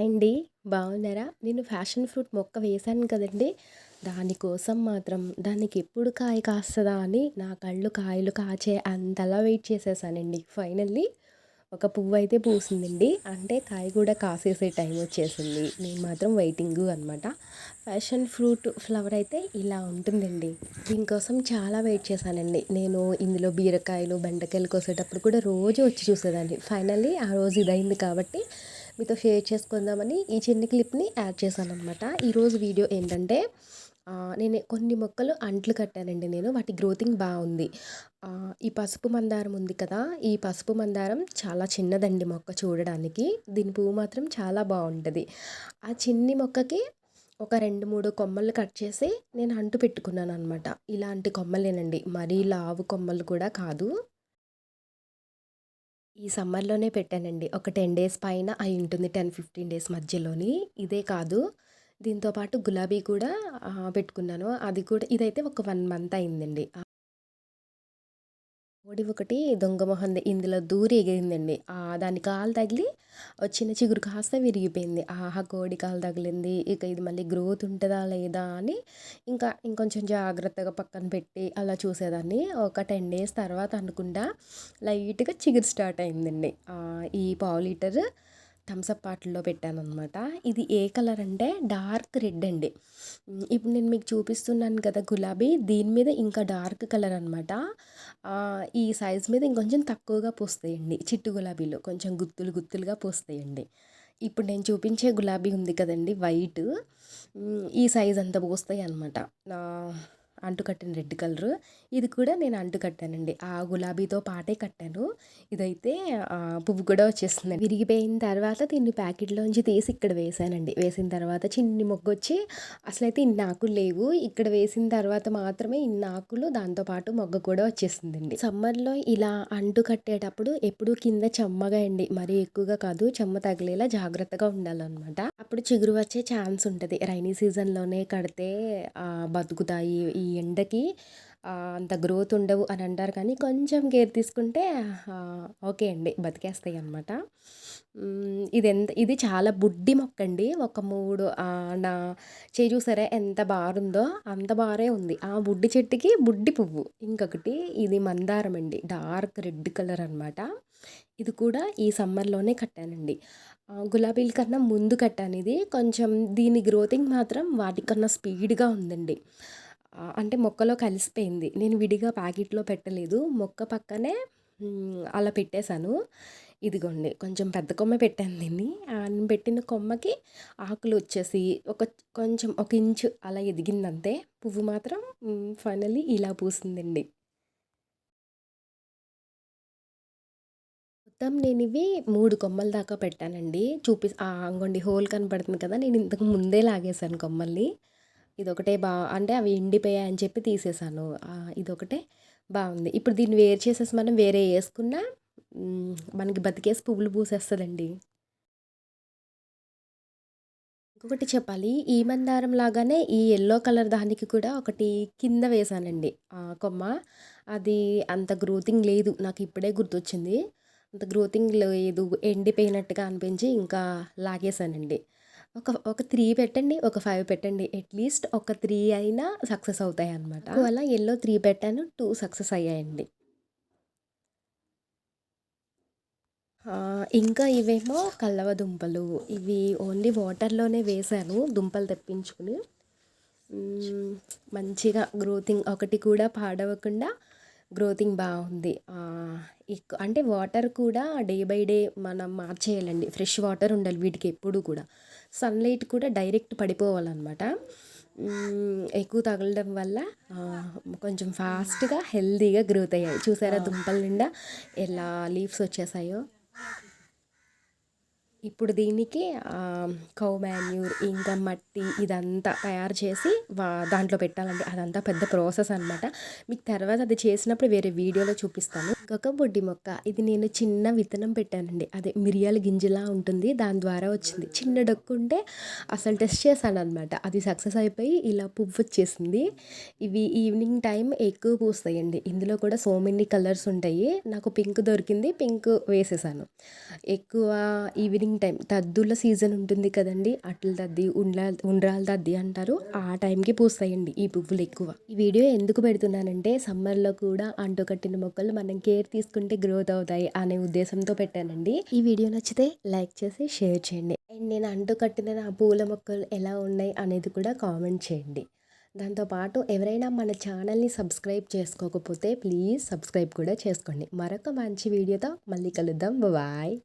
Hi అండి. బాగున్నారా? నేను ఫ్యాషన్ ఫ్రూట్ మొక్క వేశాను కదండి. దానికోసం మాత్రం దానికి ఎప్పుడు కాయ కాస్తుందా అని నా కళ్ళు కాయలు కాచే అంతలా వెయిట్ చేసేసానండి. ఫైనల్లీ ఒక పువ్వు అయితే పూసిందండి. అంటే కాయ కూడా కాసేసే టైం వచ్చేసింది. నేను మాత్రం వెయిటింగ్ అనమాట ఫ్యాషన్ ఫ్రూట్ ఫ్లవర్ అయితే ఇలా ఉంటుందండి. దీనికోసం చాలా వెయిట్ చేశానండి. నేను ఇందులో బీరకాయలు బెండకాయలు కోసేటప్పుడు కూడా రోజు వచ్చి చూసేదాన్ని. ఫైనల్లీ ఆ రోజు ఇదైంది కాబట్టి మీతో షేర్ చేసుకుందామని ఈ చిన్న క్లిప్ని యాడ్ చేశాను అనమాట ఈరోజు వీడియో ఏంటంటే నేను కొన్ని మొక్కలు అంట్లు కట్టానండి నేను. వాటి గ్రోతింగ్ బాగుంది. ఈ పసుపు మందారం ఉంది కదా ఈ పసుపు మందారం చాలా చిన్నదండి మొక్క చూడడానికి. దీని పువ్వు మాత్రం చాలా బాగుంటుంది. ఆ చిన్ని మొక్కకి ఒక రెండు మూడు కొమ్మలు కట్ చేసి నేను అంటు పెట్టుకున్నాను అనమాట ఇలాంటి కొమ్మలేనండి. మరీ లావు కొమ్మలు కూడా కాదు. ఈ సమ్మర్‌లోనే పెట్టానండి. ఒక టెన్ డేస్ పైన అయి ఉంటుంది. టెన్ ఫిఫ్టీన్ డేస్ మధ్యలోని. ఇదే కాదు, దీంతో పాటు గులాబీ కూడా పెట్టుకున్నాను. అది కూడా ఇదైతే ఒక వన్ మంత్ అయిందండి. కోడి ఒకటి దొంగ మొహం ఇందులో దూరి ఎగిరిందండి. దాని కాలు తగిలి చిన్న చిగురు కాస్త విరిగిపోయింది. ఆహా కోడి కాలు తగిలింది. ఇక ఇది మళ్ళీ గ్రోత్ ఉంటుందా లేదా అని ఇంకా ఇంకొంచెం జాగ్రత్తగా పక్కన పెట్టి అలా చూసేదాన్ని. ఒక టెన్ డేస్ తర్వాత అనుకుంటా లైట్గా చిగురు స్టార్ట్ అయిందండి. ఈ పావు లీటర్ థమ్సప్ బాటిల్లో అనమాట ఇది ఏ కలర్ అంటే డార్క్ రెడ్ అండి. ఇప్పుడు నేను మీకు చూపిస్తున్నాను కదా గులాబీ దీని మీద ఇంకా డార్క్ కలర్ అనమాట ఈ సైజ్ మీద ఇంకొంచెం తక్కువగా పోస్తాయండి. చిట్టు గులాబీలో కొంచెం గుత్తులు గుత్తులుగా పోస్తాయండి. ఇప్పుడు నేను చూపించే గులాబీ ఉంది కదండి వైట్. ఈ సైజ్ అంత పోస్తాయి అనమాట అంటుకట్టాను రెడ్ కలర్. ఇది కూడా నేను అంటు కట్టానండి ఆ గులాబీతో పాటే కట్టాను. ఇదైతే పువ్వు కూడా వచ్చేస్తుంది విరిగిపోయిన తర్వాత దీన్ని ప్యాకెట్లోంచి తీసి ఇక్కడ వేసానండి వేసిన తర్వాత చిన్ని మొగ్గ వచ్చి అసలైతే ఇన్ని ఆకులు లేవు. ఇక్కడ వేసిన తర్వాత మాత్రమే ఇన్ని ఆకులు దాంతోపాటు మొగ్గ కూడా వచ్చేసిందండి. సమ్మర్లో ఇలా అంటు కట్టేటప్పుడు ఎప్పుడు కింద చెమ్మగా అండి. మరీ ఎక్కువగా కాదు చెమ్మ తగిలేలా జాగ్రత్తగా ఉండాలన్నమాట. అప్పుడు చిగురు వచ్చే ఛాన్స్ ఉంటుంది. రైనీ సీజన్లోనే కడితే బతుకుతాయి. ఈ ఎండకి అంత గ్రోత్ ఉండవు అని అంటారు కానీ కొంచెం కేర్ తీసుకుంటే ఓకే అండి బతికేస్తాయి అన్నమాట. ఇది ఎంత ఇది చాలా బుడ్డి మొక్క అండి ఒక మూడు నా చేయి చూసారా ఎంత బారుందో అంత బారే ఉంది. ఆ బుడ్డి చెట్టుకి బుడ్డి పువ్వు. ఇంకొకటి ఇది మందారం అండి డార్క్ రెడ్ కలర్ అనమాట ఇది కూడా ఈ సమ్మర్లోనే కట్టానండి. గులాబీల కన్నా ముందు కట్టాను ఇది. కొంచెం దీని గ్రోతింగ్ మాత్రం వాటికన్నా స్పీడ్గా ఉందండి. అంటే మొక్కలో కలిసిపోయింది. నేను విడిగా ప్యాకెట్లో పెట్టలేదు. మొక్క పక్కనే అలా పెట్టేశాను. ఇదిగోండి కొంచెం పెద్ద కొమ్మ పెట్టాను దీన్ని. పెట్టిన కొమ్మకి ఆకులు వచ్చేసి ఒక కొంచెం ఒక ఇంచు అలా ఎదిగిందంతే. పువ్వు మాత్రం ఫైనల్లీ ఇలా పూసిందండి. మొత్తం నేను ఇవి మూడు కొమ్మల దాకా పెట్టానండి. చూపి అంగోండి హోల్ కనపడుతుంది కదా నేను ఇంతకు ముందే లాగేశాను కొమ్మల్ని. ఇదొకటే బా అంటే అవి ఎండిపోయాయి అని చెప్పి తీసేసాను. ఇదొకటే బాగుంది. ఇప్పుడు దీన్ని వేరు చేసేసి మనం వేరే వేసుకున్నా మనకి బతికేసి పువ్వులు పూసేస్తుందండి. ఇంకొకటి చెప్పాలి. ఈ మందారం లాగానే ఈ ఎల్లో కలర్ దానికి కూడా ఒకటి కింద వేసానండి. కొమ్మ. అది అంత గ్రోతింగ్ లేదు. నాకు ఇప్పుడే గుర్తొచ్చింది. అంత గ్రోతింగ్ లేదు. ఎండిపోయినట్టుగా అనిపించి ఇంకా లాగేశానండి ఒక ఒక త్రీ పెట్టండి ఒక ఫైవ్ పెట్టండి. అట్లీస్ట్ ఒక త్రీ అయినా సక్సెస్ అవుతాయి అనమాట అలా ఎల్లో త్రీ పెట్టాను టూ సక్సెస్ అయ్యాయండి. ఇంకా ఇవేమో కల్లవ దుంపలు. ఇవి ఓన్లీ వాటర్లోనే వేసాను దుంపలు తెప్పించుకుని. మంచిగా గ్రోతింగ్ ఒకటి కూడా పాడవకుండా గ్రోతింగ్ బాగుంది. అంటే వాటర్ కూడా డే బై డే మనం మార్చేయాలండి. ఫ్రెష్ వాటర్ ఉండాలి వీటికి ఎప్పుడు కూడా. సన్లైట్ కూడా డైరెక్ట్ పడిపోవాలన్నమాట. ఎక్కువ తగలడం వల్ల కొంచెం ఫాస్ట్గా హెల్తీగా గ్రోత్ అయ్యాయి. చూసారా దుంపల నిండా ఎలా లీవ్స్ వచ్చేసాయో? ఇప్పుడు దీనికి కౌ మాన్యూర్ ఇంకా మట్టి ఇదంతా తయారు చేసి వా దాంట్లో పెట్టాలండి అదంతా పెద్ద ప్రాసెస్ అనమాట మీకు తర్వాత అది చేసినప్పుడు వేరే వీడియోలో చూపిస్తాను. ఇంకొక బొడ్డి మొక్క. ఇది నేను చిన్న విత్తనం పెట్టానండి. అదే మిరియాల గింజలా ఉంటుంది. దాని ద్వారా వచ్చింది. చిన్న డొక్కు ఉంటే అసలు టెస్ట్ చేశాను అనమాట అది సక్సెస్ అయిపోయి ఇలా పువ్వు వచ్చేసింది. ఇవి ఈవినింగ్ టైం ఎక్కువ పూస్తాయండి. ఇందులో కూడా సో మెనీ కలర్స్ ఉంటాయి. నాకు పింక్ దొరికింది. పింక్ వేసేసాను. ఎక్కువ ఈవినింగ్ ఈవినింగ్ టైం దద్దుల సీజన్ ఉంటుంది కదండి అట్ల దద్ది ఉండ్రా ఉండ్రాల దద్ది అంటారు. ఆ టైంకి పూస్తాయండి ఈ పువ్వులు ఎక్కువ. ఈ వీడియో ఎందుకు పెడుతున్నానంటే సమ్మర్లో కూడా అంటుకట్టిన మొక్కలు మనం కేర్ తీసుకుంటే గ్రోత్ అవుతాయి అనే ఉద్దేశంతో పెట్టానండి. ఈ వీడియో నచ్చితే లైక్ చేసి షేర్ చేయండి. అండ్ నేను అంటు కట్టిన నా పూల మొక్కలు ఎలా ఉన్నాయి అనేది కూడా కామెంట్ చేయండి. దాంతోపాటు ఎవరైనా మన ఛానల్ని సబ్స్క్రైబ్ చేసుకోకపోతే ప్లీజ్ సబ్స్క్రైబ్ కూడా చేసుకోండి. మరొక మంచి వీడియోతో మళ్ళీ కలుద్దాం. బాయ్.